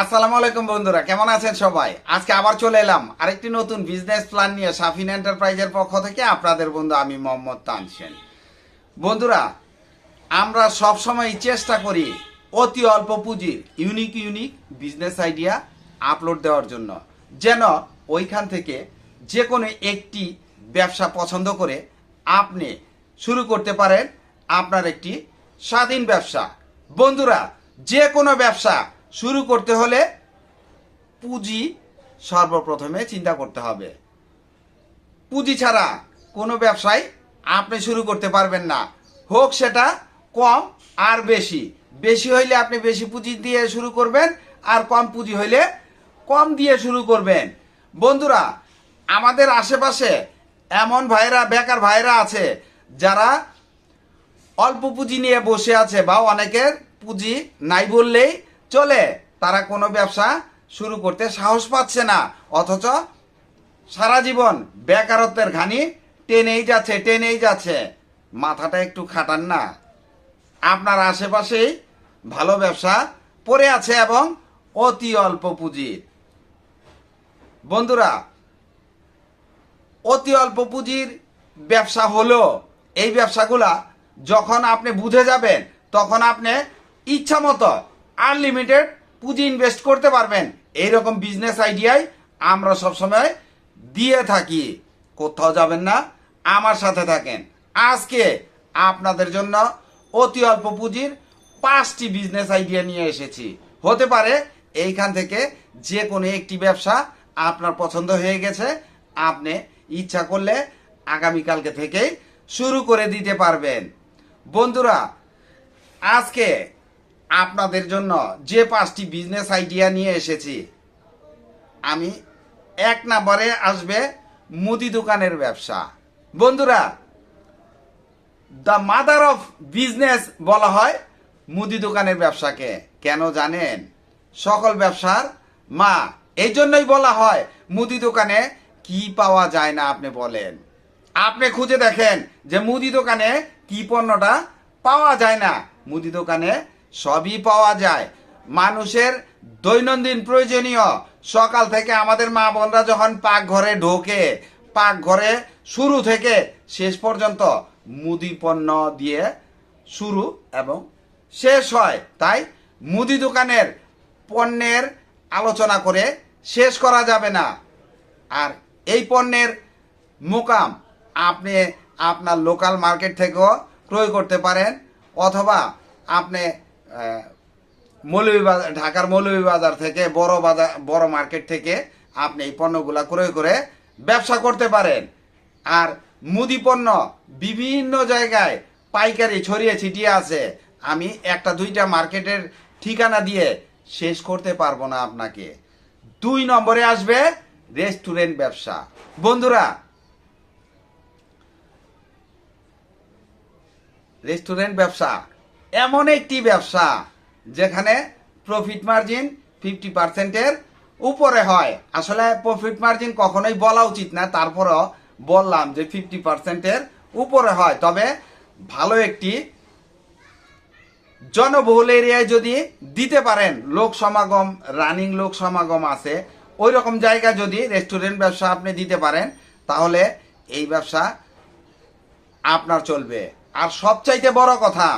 আসসালামু আলাইকুম বন্ধুরা, কেমন আছেন সবাই? আজকে আবার চলে এলাম আরেকটি নতুন বিজনেস প্ল্যান নিয়ে সাফিন এন্টারপ্রাইজের পক্ষ থেকে আপনাদের বন্ধু আমি মোহাম্মদ তানসেন। বন্ধুরা, আমরা সব সময় চেষ্টা করি অতি অল্প পুঁজির unique unique business idea upload দেওয়ার জন্য, যেন ওইখান থেকে যে কোনো একটি ব্যবসা পছন্দ করে আপনি শুরু করতে পারেন আপনার একটি স্বাধীন ব্যবসা। বন্ধুরা যে কোনো ব্যবসা শুরু করতে হলে পুঁজি সর্বপ্রথমে চিন্তা করতে হবে। পুঁজি ছাড়া কোনো ব্যবসায় আপনি শুরু করতে পারবেন না। হোক সেটা কম আর বেশি। বেশি হইলে আপনি বেশি পুঁজি দিয়ে শুরু করবেন আর কম পুঁজি হইলে কম দিয়ে শুরু করবেন। বন্ধুরা, আমাদের আশেপাশে এমন ভাইরা, বেকার ভাইরা আছে, যারা অল্প পুঁজি নিয়ে বসে আছে বা অনেকের পুঁজি নাই বললেই চলে, তারা কোনো ব্যবসা শুরু করতে সাহস পাচ্ছে না। অথচ সারা জীবন বেকারত্বের ঘানি টেনেই যাচ্ছে টেনেই যাচ্ছে। মাথাটা একটু খাটান না। আপনার আশেপাশেই ভালো ব্যবসা পড়ে আছে এবং অতি অল্প পুঁজির বন্ধুরা, অতি অল্প পুঁজির ব্যবসা হলো, এই ব্যবসাগুলা যখন আপনি বুঝে যাবেন, তখন আপনি ইচ্ছা মতো আনলিমিটেড পুঁজি ইনভেস্ট করতে পারবেন। এইরকম বিজনেস আইডিয়ায় আমরা সবসময় দিয়ে থাকি। কোথাও যাবেন না, আমার সাথে থাকেন। আজকে আপনাদের জন্য অতি অল্প পুঁজির পাঁচটি বিজনেস আইডিয়া নিয়ে এসেছি। হতে পারে এইখান থেকে যে কোনো একটি ব্যবসা আপনার পছন্দ হয়ে গেছে, আপনি ইচ্ছা করলে আগামীকালকে থেকেই শুরু করে দিতে পারবেন। বন্ধুরা, আজকে আপনাদের জন্য যে পাঁচটি বিজনেস আইডিয়া নিয়ে এসেছি, আমি এক নম্বরে আসবে মুদি দোকানের ব্যবসা। বন্ধুরা দ্য মাদার অফ বিজনেস বলা হয় মুদি দোকানের ব্যবসাকে। কেন জানেন? সকল ব্যবসার মা। এই জন্যই বলা হয় মুদি দোকানে কি পাওয়া যায় না আপনি বলেন। আপনি খুঁজে দেখেন যে মুদি দোকানে কি পণ্যটা পাওয়া যায় না। মুদি দোকানে সবই পাওয়া যায়। মানুষের দৈনন্দিন প্রয়োজনীয়। সকাল থেকে আমাদের মা বোনরা যখন পাকঘরে ঢোকে, পাকঘরে শুরু থেকে শেষ পর্যন্ত মুদি পণ্য দিয়ে শুরু এবং শেষ হয়। তাই মুদি দোকানের পণ্যের আলোচনা করে শেষ করা যাবে না। আর এই পণ্যের মোকাম আপনি আপনার লোকাল মার্কেট থেকেও ক্রয় করতে পারেন, অথবা আপনি মৌলভীবাজার ঢাকার মৌলভীবাজার থেকে বড় বাজার বড় মার্কেট থেকে আপনি এই পণ্যগুলা ক্রয় করে ব্যবসা করতে পারেন। আর মুদি পণ্য বিভিন্ন জায়গায় পাইকারি ছড়িয়ে ছিটিয়ে আছে। আমি একটা দুইটা মার্কেটের ঠিকানা দিয়ে শেষ করতে পারব না আপনাকে। দুই নম্বরে আসবে রেস্টুরেন্ট ব্যবসা। বন্ধুরা, রেস্টুরেন্ট ব্যবসা এমন একটি ব্যবসা যেখানে প্রফিট মার্জিন ফিফটি পার্সেন্টের উপরে হয়। আসলে প্রফিট মার্জিন কখনোই বলা উচিত না, তারপরও বললাম যে ফিফটি পার্সেন্টের উপরে হয়। তবে ভালো একটি জনবহুল এরিয়ায় যদি দিতে পারেন, লোক সমাগম রানিং লোক সমাগম আছে ওই রকম জায়গা যদি রেস্টুরেন্ট ব্যবসা আপনি দিতে পারেন, তাহলে এই ব্যবসা আপনার চলবে। আর সবচাইতে বড় কথা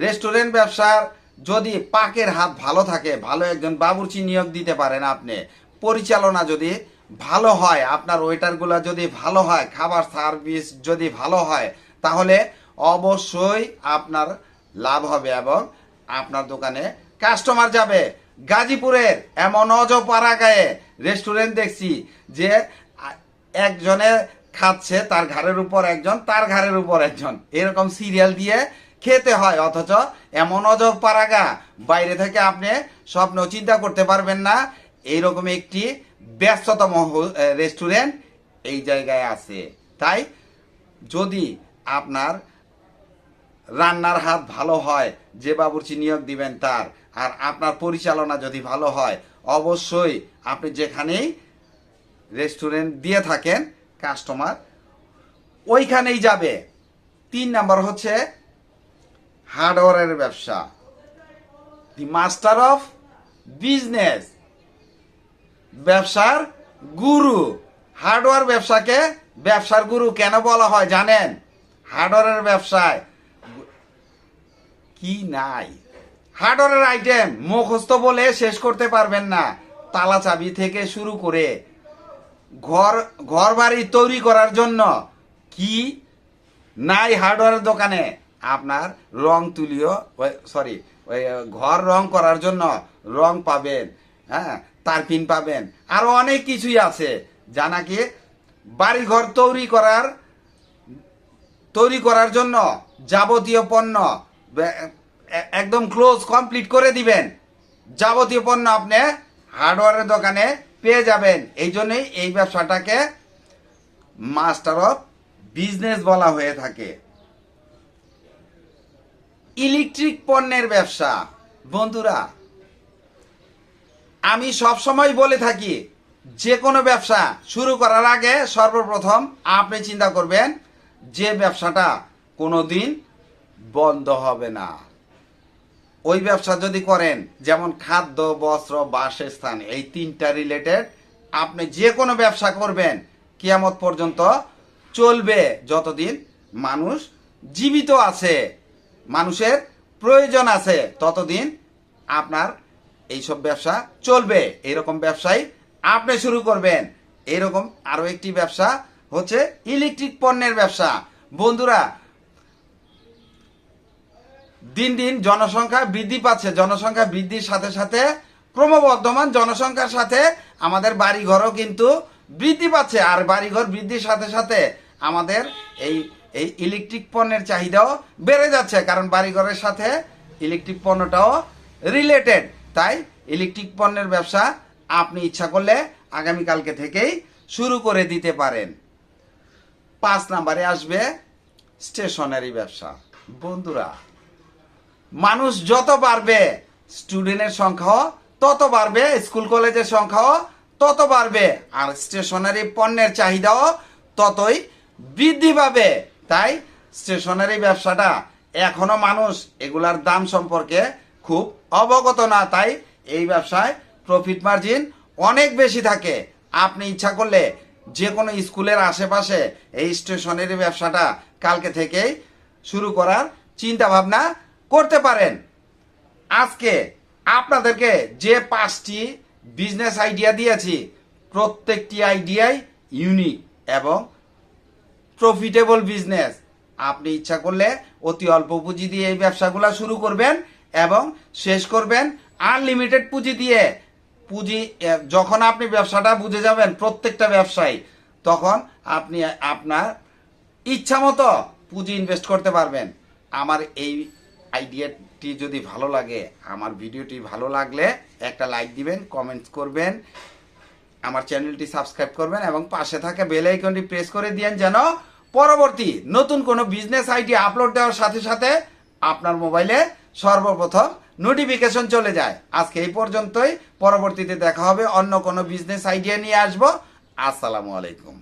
রেস্টুরেন্ট ব্যবসার যদি পাকের হাত ভালো থাকে, ভালো একজন বাবুর্চি নিয়োগ দিতে পারেন আপনি। পরিচালনা যদি ভালো হয়, আপনার ওয়েটারগুলো যদি ভালো হয়, খাবার সার্ভিস যদি ভালো হয়, তাহলে অবশ্যই আপনার লাভ হবে এবং আপনার দোকানে কাস্টমার যাবে। গাজীপুরের এমন অজপাড়া গায়ে রেস্টুরেন্ট দেখছি যে, আ- একজনে খাচ্ছে তার ঘাড়ের উপর একজন, তার ঘাড়ের উপর একজন। এরকম সিরিয়াল দিয়ে খেতে হয়, অথচ এমন অজব পারাগা, বাইরে থেকে আপনি স্বপ্ন চিন্তা করতে পারবেন না। এইরকম একটি ব্যস্ততম রেস্টুরেন্ট এই জায়গায় আছে। তাই যদি আপনার রান্নার হাত ভালো হয়, যে বাবুর্চি নিয়োগ দিবেন তার, আর আপনার পরিচালনা যদি ভালো হয়, অবশ্যই আপনি যেখানেই রেস্টুরেন্ট দিয়ে থাকেন কাস্টমার ওইখানেই যাবে। তিন নাম্বার হচ্ছে হার্ডওয়্যারের ব্যবসা। দি মাস্টার অফ বিজনেস ব্যবসার গুরু। হার্ডওয়্যার ব্যবসাকে ব্যবসার গুরু কেন বলা হয় জানেন? হার্ডওয়্যারের ব্যবসায় কি নাই? হার্ডওয়্যারের আইটেম মুখস্থ বলে শেষ করতে পারবেন না। তালা চাবি থেকে শুরু করে ঘর ঘর বাড়ি তৈরি করার জন্য কি নাই হার্ডওয়্যারের দোকানে? আপনার রং তুলিও সরি ওই ঘর রং করার জন্য রং পাবেন হ্যাঁ তারপিন পাবেন, আরও অনেক কিছুই আছে। যা নাকি বাড়িঘর তৈরি করার তৈরি করার জন্য যাবতীয় পণ্য একদম ক্লোজ কমপ্লিট করে দিবেন। যাবতীয় পণ্য আপনি হার্ডওয়্যারের দোকানে পেয়ে যাবেন। এই জন্যই এই ব্যবসাটাকে মাস্টার অফ বিজনেস বলা হয়ে থাকে। ইলেকট্রিক পণ্যের ব্যবসা। বন্ধুরা, আমি সব সময় বলে থাকি যে কোনো ব্যবসা শুরু করার আগে সর্বপ্রথম আপনি চিন্তা করবেন, যে ব্যবসাটা কোনো দিন বন্ধ হবে না। ওই ব্যবসা যদি করেন, যেমন খাদ্য, বস্ত্র, বাসস্থান, এই তিনটা রিলেটেড আপনি যে কোনো ব্যবসা করবেন, কিয়ামত পর্যন্ত চলবে যতদিন মানুষ জীবিত আছে। মানুষের প্রয়োজন আছে। ততদিন আপনার এইসব ব্যবসা চলবে। এরকম ব্যবসাই আপনি শুরু করবেন। এরকম আরও একটি ব্যবসা হচ্ছে ইলেকট্রিক পণ্যের ব্যবসা। বন্ধুরা, দিন দিন জনসংখ্যা বৃদ্ধি পাচ্ছে। জনসংখ্যা বৃদ্ধির সাথে সাথে ক্রমবর্ধমান জনসংখ্যার সাথে আমাদের বাড়িঘরও কিন্তু বৃদ্ধি পাচ্ছে। আর বাড়িঘর বৃদ্ধির সাথে সাথে আমাদের এই এই ইলেকট্রিক পণ্যের চাহিদাও বেড়ে যাচ্ছে, কারণ বাড়িঘরের সাথে ইলেকট্রিক পণ্যটাও রিলেটেড তাই ইলেকট্রিক পণ্যের ব্যবসা আপনি ইচ্ছা করলে আগামীকালকে থেকেই শুরু করে দিতে পারেন। পাঁচ নাম্বারে আসবে স্টেশনারি ব্যবসা। বন্ধুরা, মানুষ যত বাড়বে স্টুডেন্টের সংখ্যাও তত বাড়বে স্কুল কলেজের সংখ্যাও তত বাড়বে, আর স্টেশনারি পণ্যের চাহিদাও ততই বৃদ্ধি পাবে। তাই স্টেশনারি ব্যবসাটা এখনও মানুষ এগুলার দাম সম্পর্কে খুব অবগত না, তাই এই ব্যবসায় প্রফিট মার্জিন অনেক বেশি থাকে। আপনি ইচ্ছা করলে যে কোনো স্কুলের আশেপাশে এই স্টেশনারি ব্যবসাটা কালকে থেকেই শুরু করার চিন্তা ভাবনা করতে পারেন। আজকে আপনাদেরকে যে পাঁচটি বিজনেস আইডিয়া দিয়েছি, প্রত্যেকটি আইডিয়াই ইউনিক এবং প্রফিটেবল বিজনেস আপনি ইচ্ছা করলে অতি অল্প পুঁজি দিয়ে এই ব্যবসাগুলো শুরু করবেন এবং শেষ করবেন আনলিমিটেড পুঁজি দিয়ে। পুঁজি যখন আপনি ব্যবসাটা বুঝে যাবেন প্রত্যেকটা ব্যবসায়ী, তখন আপনি আপনার ইচ্ছা মতো পুঁজি ইনভেস্ট করতে পারবেন। আমার এই আইডিয়াটি যদি ভালো লাগে, আমার ভিডিওটি ভালো লাগলে একটা লাইক দিবেন কমেন্টস করবেন। আমার চ্যানেলটি সাবস্ক্রাইব করবেন এবং পাশে থাকা বেল আইকনটি প্রেস করে দিয়েন যেন পরবর্তী নতুন কোনো বিজনেস আইডি আপলোড দেওয়ার সাথে সাথে আপনার মোবাইলে সর্বপ্রথম নোটিফিকেশন চলে যায়। আজকে এই পর্যন্তই। পরবর্তীতে দেখা হবে অন্য কোনো বিজনেস আইডিয়া নিয়ে আসব। আসসালামু আলাইকুম।